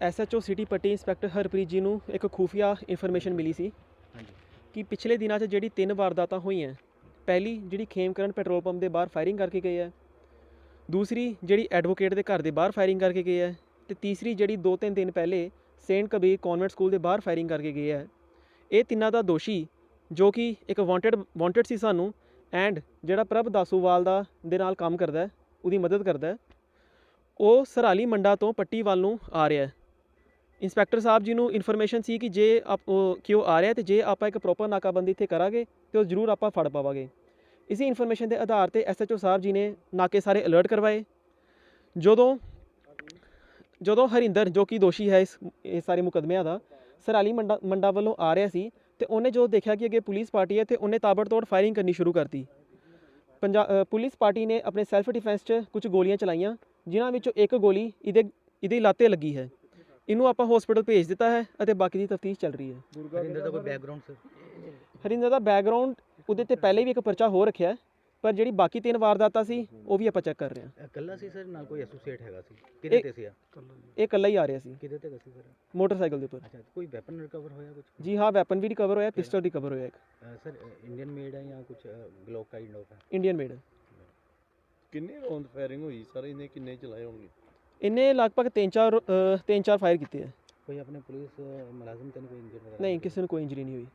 SHO city Patti inspector Harpreet ji ਨੂੰ ਇੱਕ ਖੂਫੀਆ information ਮਿਲੀ ਸੀ ਕਿ ਪਿਛਲੇ ਦਿਨਾਂ 'ਚ ਜਿਹੜੀ ਤਿੰਨ ਵਾਰਦਾਤਾਂ ਹੋਈਆਂ ਪਹਿਲੀ ਜਿਹੜੀ ਖੇਮਕਰਨ ਪੈਟਰੋਲ ਪੰਪ ਦੇ ਬਾਹਰ ਫਾਇਰਿੰਗ ਕਰਕੇ ਗਏ ਹੈ ਦੂਸਰੀ ਜਿਹੜੀ ਐਡਵੋਕੇਟ ਦੇ ਘਰ ਦੇ ਬਾਹਰ ਫਾਇਰਿੰਗ ਕਰਕੇ ਗਏ ਹੈ ਤੇ ਤੀਸਰੀ ਜਿਹੜੀ ਦੋ ਤਿੰਨ ਦਿਨ ਪਹਿਲੇ ਸੇਂਟ ਕਬੀਰ ਕਨਵੈਂਟ ਸਕੂਲ ਦੇ ਬਾਹਰ ਫਾਇਰਿੰਗ ਕਰਕੇ ਗਏ ਹੈ ਇਹ ਤਿੰਨਾਂ ਦਾ ਦੋਸ਼ੀ ਜੋ ਕਿ ਇੱਕ ਵਾਂਟਡ ਵਾਂਟਡ ਸੀ ਸਾਨੂੰ ਐਂਡ ਜਿਹੜਾ ਪ੍ਰਭ ਦਾਸੂਵਾਲ ਦਾ ਦੇ ਨਾਲ ਕੰਮ ਕਰਦਾ ਹੈ ਉਹਦੀ ਮਦਦ ਕਰਦਾ ਹੈ। ਉਹ ਸਰਾਲੀ ਮੰਡਾ ਤੋਂ ਪੱਟੀ ਵੱਲ ਨੂੰ ਆ ਰਿਹਾ ਹੈ। ਇੰਸਪੈਕਟਰ ਸਾਹਿਬ ਜੀ ਨੂੰ ਇਨਫੋਰਮੇਸ਼ਨ ਸੀ ਕਿ ਜੇ ਆਪ ਉਹ ਕਿ ਉਹ ਆ ਰਿਹਾ ਤੇ ਜੇ ਆਪਾਂ ਇੱਕ ਪ੍ਰੋਪਰ ਨਾਕਾਬੰਦੀ ਇੱਥੇ ਕਰਾਂਗੇ ਤੇ ਉਹ ਜ਼ਰੂਰ ਆਪਾਂ ਫੜ ਪਾਵਾਂਗੇ। ਇਸੇ ਇਨਫੋਰਮੇਸ਼ਨ ਦੇ ਆਧਾਰ ਤੇ ਐਸਐਚਓ ਸਾਹਿਬ ਜੀ ਨੇ ਨਾਕੇ ਸਾਰੇ ਅਲਰਟ ਕਰਵਾਏ। ਜਦੋਂ ਜਦੋਂ ਹਰਿੰਦਰ, ਜੋ ਕਿ ਦੋਸ਼ੀ ਹੈ ਇਸ ਇਹ ਸਾਰੇ ਮੁਕਦਮਿਆਂ ਦਾ, ਸਰਾਲੀ ਮੰਡਾ ਮੰਡਾ ਵੱਲੋਂ ਆ ਰਿਹਾ ਸੀ ਤੇ ਉਹਨੇ ਜੋ ਦੇਖਿਆ ਕਿ ਅੱਗੇ ਪੁਲਿਸ ਪਾਰਟੀ ਹੈ ਤੇ ਉਹਨੇ ਤਾਬੜਤੋੜ ਫਾਇਰਿੰਗ ਕਰਨੀ ਸ਼ੁਰੂ ਕਰਤੀ। ਪੰਜਾ ਪੁਲਿਸ ਪਾਰਟੀ ਨੇ ਆਪਣੇ ਸੈਲਫ ਡਿਫੈਂਸ 'ਚ ਕੁਝ ਗੋਲੀਆਂ ਚਲਾਈਆਂ। ਜਿਨ੍ਹਾਂ ਵਿੱਚੋਂ ਇੱਕ ਗੋਲੀ ਇਹਦੇ ਇਹਦੇ ਲਾਤੇ ਲੱਗੀ ਹੈ। ਇਹਨੂੰ ਆਪਾਂ ਹਸਪੀਟਲ ਭੇਜ ਦਿੱਤਾ ਹੈ ਅਤੇ ਬਾਕੀ ਦੀ ਤਫਤੀਸ਼ ਚੱਲ ਰਹੀ ਹੈ। ਹਰਿੰਦਰ ਦਾ ਕੋਈ ਬੈਕਗ੍ਰਾਉਂਡ ਸਰ ਹਰਿੰਦਰ ਦਾ ਬੈਕਗ੍ਰਾਉਂਡ ਉਹਦੇ ਤੇ ਪਹਿਲੇ ਵੀ ਇੱਕ ਪਰਚਾ ਹੋ ਰੱਖਿਆ ਹੈ, ਪਰ ਜਿਹੜੀ ਬਾਕੀ ਤਿੰਨ ਵਾਰਦਾਤਾਂ ਸੀ ਉਹ ਵੀ ਆਪਾਂ ਚੈੱਕ ਕਰ ਰਹੇ ਹਾਂ। ਇਕੱਲਾ ਸੀ ਸਰ ਨਾਲ ਕੋਈ ਐਸੋਸੀਏਟ ਹੈਗਾ ਸੀ? ਕਿਹਦੇ ਤੇ ਸੀ ਇਹ ਇਕੱਲਾ ਹੀ ਆ ਰਿਹਾ ਸੀ। ਕਿਹਦੇ ਤੇ ਸੀ ਸਰ ਮੋਟਰਸਾਈਕਲ ਦੇ ਉੱਪਰ। ਅੱਛਾ ਕੋਈ ਵੈਪਨ ਰਿਕਵਰ ਹੋਇਆ ਕੁਝ ਜੀ ਹਾਂ ਵੈਪਨ ਵੀ ਰਿਕਵਰ ਹੋਇਆ ਪਿਸਟਲ ਰਿਕਵਰ ਹੋਇਆ ਇੱਕ। ਸਰ ਇੰਡੀਅਨ ਮੇਡ ਹੈ ਜਾਂ ਕੁਝ ਗਲੋਕ ਕਾਈਂਡ ਆਫ ਹੈ ਇੰਡੀਅਨ ਮੇਡ ਕਿੰਨੇ ਰੌਂਦ ਫਾਇਰਿੰਗ ਹੋਈ? ਸਰ ਇਹਨੇ ਕਿੰਨੇ ਚਲਾਏ ਹੋਣਗੇ? ਇਹਨੇ ਲਗਭਗ 3-4 3-4 ਫਾਇਰ ਕੀਤੇ ਹੈ ਕੋਈ ਆਪਣੇ ਪੁਲਿਸ ਮੁਲਾਜ਼ਮ ਤੇ ਨਹੀਂ ਕੋਈ ਇੰਜਰ ਨਹੀਂ ਕਿਸੇ ਨੂੰ ਕੋਈ ਇੰਜਰੀ ਨਹੀਂ ਹੋਈ।